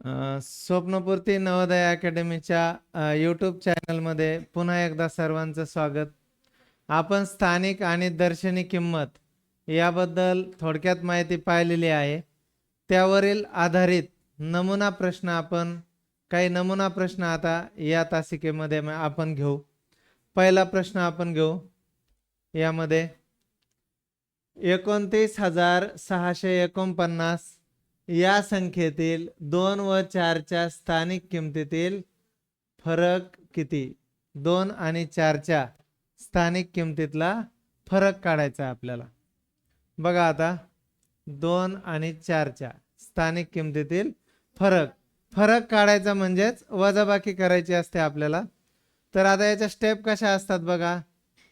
स्वप्नपूर्ती Navodaya अकॅडमीच्या YouTube चॅनलमध्ये पुन्हा एकदा सर्वांचं स्वागत. आपण स्थानिक आणि दर्शनी किंमत याबद्दल थोडक्यात माहिती पाहिलेली आहे. त्यावरील आधारित नमुना प्रश्न आपण काही नमुना प्रश्न आता या तासिकेमध्ये आपण घेऊ. पहिला प्रश्न आपण घेऊ. यामध्ये एकोणतीस हजार सहाशे एकोणपन्नास या संख्येतील दोन व चारच्या स्थानिक किमतीतील फरक किती? दोन आणि चारच्या स्थानिक किमतीतला फरक काढायचा आहे आपल्याला. बघा आता दोन आणि चारच्या स्थानिक किमतीतील फरक. फरक काढायचा म्हणजेच वजाबाकी करायची असते आपल्याला. तर आता याच्या स्टेप कशा असतात बघा.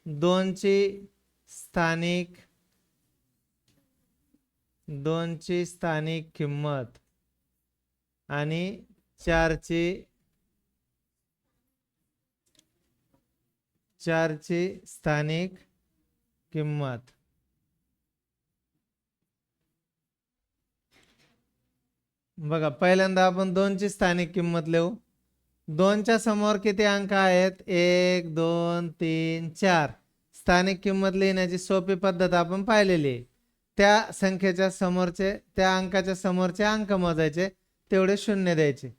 दोनची स्थानिक दोनची स्थानिक किंमत आणि चारची चारची स्थानिक किंमत. बघा पहिल्यांदा आपण दोनची स्थानिक किंमत लिहू. दोनच्या समोर किती अंक आहेत? एक दोन तीन चार. स्थानिक किंमत लिहिण्याची सोपी पद्धत आपण पाहिलेली आहे. त्या संख्येच्या समोरचे त्या अंकाच्या समोरचे अंक मोजायचे तेवढे शून्य द्यायचे.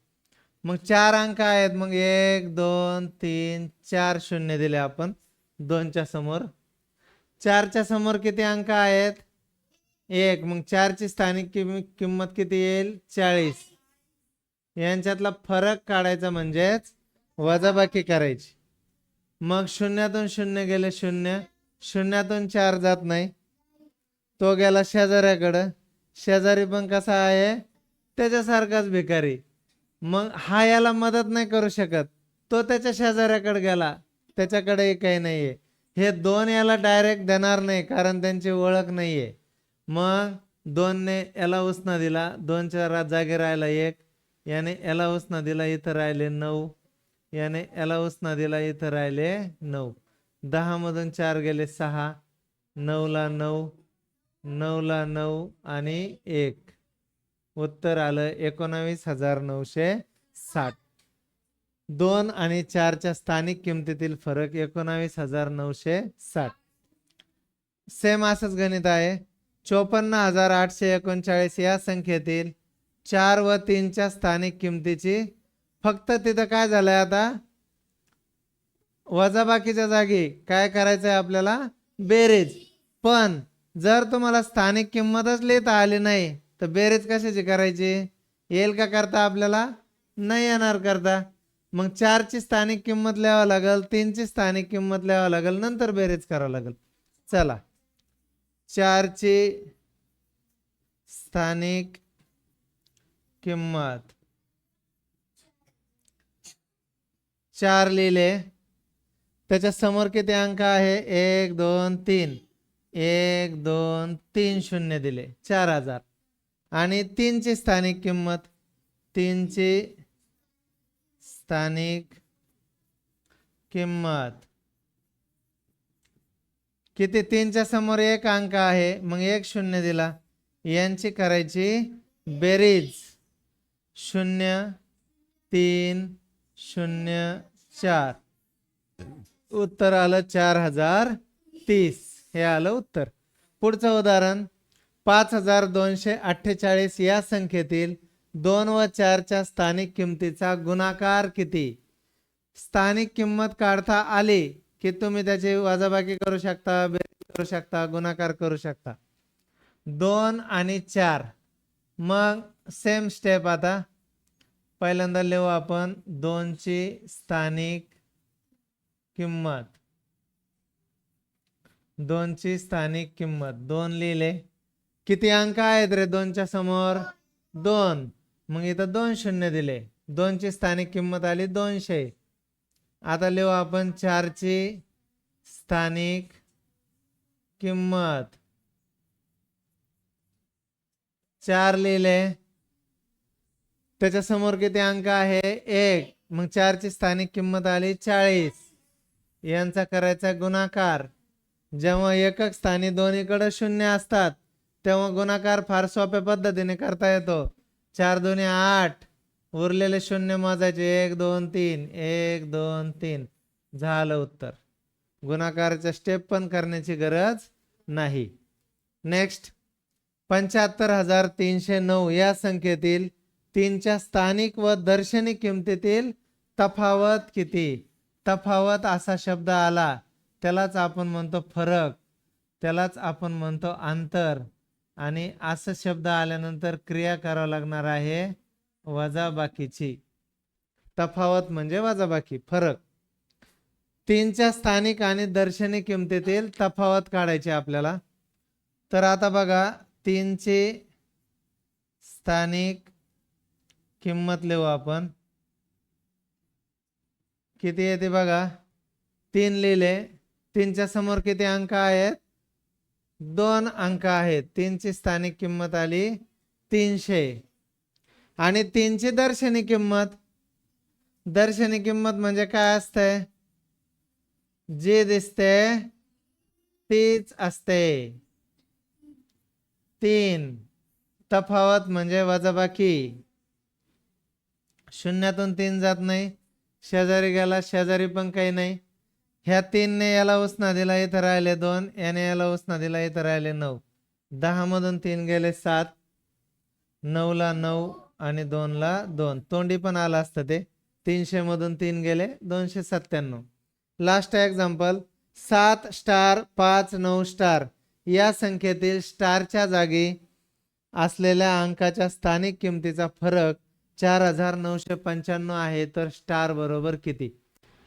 मग चार अंक आहेत मग एक दोन तीन चार शून्य दिले आपण. दोनच्या समोर. चारच्या समोर किती अंक आहेत? एक. मग चारची स्थानिक किम किंमत किती येईल? चाळीस. यांच्यातला फरक काढायचा म्हणजेच वजाबाकी करायची. मग शून्यातून शून्य गेले शून्य. शून्यातून चार जात नाही. तो गेला शेजाऱ्याकडं. शेजारी पण कसा आहे? त्याच्यासारखाच भिकारी. मग हा याला मदत नाही करू शकत. तो त्याच्या शेजाऱ्याकडे गेला. त्याच्याकडेही काही नाहीये. हे दोन याला डायरेक्ट देणार नाही कारण त्यांची ओळख नाहीये. मग दोनने याला उसना दिला. दोनच्या रा जागी राहिला एक. याने याला उसना दिला इथं राहिले नऊ. याने याला उसना दिला इथं राहिले नऊ. दहामधून चार गेले सहा. नऊला नऊ. नऊला नऊ आणि एक. उत्तर आलं एकोणावीस हजार नऊशे साठ. दोन आणि चारच्या स्थानिक किमतीतील फरक एकोणावीस हजार नऊशे साठ. सेम असंच गणित आहे. चोपन्न हजार आठशे एकोणचाळीस या संख्येतील चार व तीनच्या स्थानिक किमतीची फक्त तिथं काय झालंय आता? वजाबाकीच्या जागी काय करायचं आहे आपल्याला? बेरीज पण जर तुम्हाला स्थानिक किंमतच लिहिता आली नाही तर बेरीज कशाची करायची? येईल का करता आपल्याला? नाही येणार करता. मग चारची स्थानिक किंमत लिहावं लागेल तीनची स्थानिक किंमत लिहावं लागेल नंतर बेरीज करावं लागेल. चला. चारची स्थानिक किंमत. चार लिहिले. त्याच्यासमोर किती अंक आहे? एक दोन तीन. एक दोन तीन शून्य दिले. चार हजार. आणि तीनची स्थानिक किंमत? तीनची स्थानिक किंमत. किती? तीनच्या समोर एक अंक आहे. मग एक शून्य दिला. यांची करायची बेरीज. शून्य तीन शून्य चार. उत्तर आलं चार हजार तीस. हे आलं उत्तर. पुढचं उदाहरण पाच हजार दोनशे अठ्ठेचाळीस या संख्येतील दोन व चारच्या स्थानिक किमतीचा गुणाकार किती? स्थानिक किंमत काढता आली की तुम्ही त्याची वाजाबाकी करू शकता बेरीज करू शकता गुणाकार करू शकता. दोन आणि चार. मग सेम स्टेप आता. पहिल्यांदा लिहू आपण दोनची स्थानिक किंमत. दोनची स्थानिक किंमत. दोन लिहिले. किती अंक आहेत रे दोनच्या समोर? दोन. मग इथं दोन शून्य दिले. दोनची स्थानिक किंमत आली दोनशे. आता लिहू आपण चारची स्थानिक किंमत. चार लिहिले. त्याच्यासमोर किती अंक आहे? एक. मग चारची स्थानिक किंमत आली चाळीस. यांचा करायचा गुणाकार. जेव्हा एकक स्थानी दोन्हीकडे शून्य असतात तेव्हा गुणाकार फार सोप्या पद्धतीने करता येतो. चार दोन्ही आठ उरलेले शून्य मोजायचे. एक दोन तीन. एक दोन तीन. झालं उत्तर. गुणाकाराच्या स्टेप पण करण्याची गरज नाही. नेक्स्ट पंच्याहत्तर हजार तीनशे नऊ. या संख्येतील तीनच्या स्थानिक व दर्शनी किमतीतील तफावत किती? तफावत असा शब्द आला. त्यालाच आपण म्हणतो फरक त्यालाच आपण म्हणतो अंतर. आणि असं शब्द आल्यानंतर क्रिया करावं लागणार आहे वजाबाकीची. तफावत म्हणजे वजाबाकी फरक. तीनच्या स्थानिक आणि दर्शनी किमतीतील तफावत काढायची आपल्याला. तर आता बघा तीनची स्थानिक किंमत लिहू आपण. किती येते बघा? तीन लिहिले. तीनच्या समोर किती अंक आहेत? दोन अंक आहेत. तीनची स्थानिक किंमत आली तीनशे. आणि तीनची दर्शनी किंमत? दर्शनी किंमत म्हणजे काय असते? जे दिसते तीच असते. तीन. तफावत म्हणजे वजाबाकी. शून्यातून तीन जात नाही. शेजारी गेला शेजारी पण काही नाही. ह्या तीनने याला उसना दिला इथं राहिले दोन याने याला उसना दिला इथं राहिले नऊ. दहा मधून तीन गेले सात नऊला नऊ आणि दोनला दोन. तोंडी पण आलं असतं ते. तीनशे मधून तीन गेले दोनशे सत्त्याण्णव. लास्ट एक्झाम्पल सात स्टार पाच नऊ स्टार या संख्येतील स्टारच्या जागी असलेल्या अंकाच्या स्थानिक किमतीचा फरक चार हजार नऊशे पंच्याण्णव आहे तर स्टार बरोबर किती?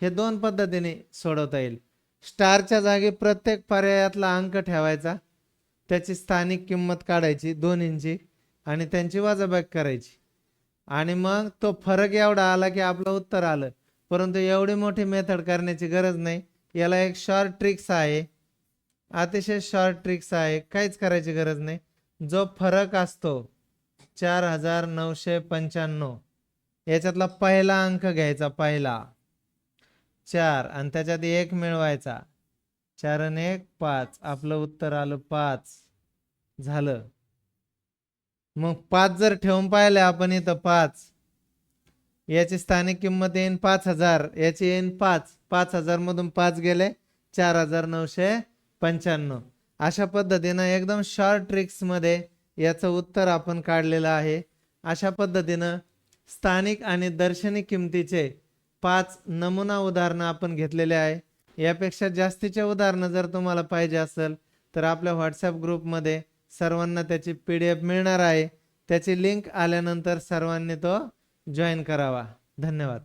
हे दोन पद्धतीने सोडवता येईल. स्टारच्या जागी प्रत्येक पर्यायातला अंक ठेवायचा त्याची स्थानिक किंमत काढायची दोन्हींची आणि त्यांची वाजाबाक करायची. आणि मग तो फरक एवढा आला की आपलं उत्तर आलं. परंतु एवढी मोठी मेथड करण्याची गरज नाही. याला एक शॉर्ट ट्रिक्स आहे. अतिशय शॉर्ट ट्रिक्स आहे. काहीच करायची गरज नाही. जो फरक असतो चार हजार नऊशे पंच्याण्णव. याच्यातला पहिला अंक घ्यायचा पहिला. चार. आणि त्याच्यात एक मिळवायचा. चार आणि एक पाच. आपलं उत्तर आलं पाच. झालं. मग पाच जर ठेवून पाहिले आपण इथं पाच. याची स्थानिक किंमत येईन पाच हजार. याची येईन पाच. पाच हजार मधून पाच गेले चार हजार नऊशे पंच्याण्णव. अशा पद्धतीनं एकदम शॉर्ट ट्रिक्समध्ये याचं उत्तर आपण काढलेलं आहे. अशा पद्धतीनं स्थानिक आणि दर्शनी किमतीचे पाच नमुना उदाहरणं आपण घेतलेले आहे. यापेक्षा जास्तीचे उदाहरणं जर तुम्हाला पाहिजे असेल तर आपल्या व्हॉट्सॲप ग्रुपमध्ये सर्वांना त्याची पी डी एफ मिळणार आहे. त्याची लिंक आल्यानंतर सर्वांनी तो जॉईन करावा. धन्यवाद.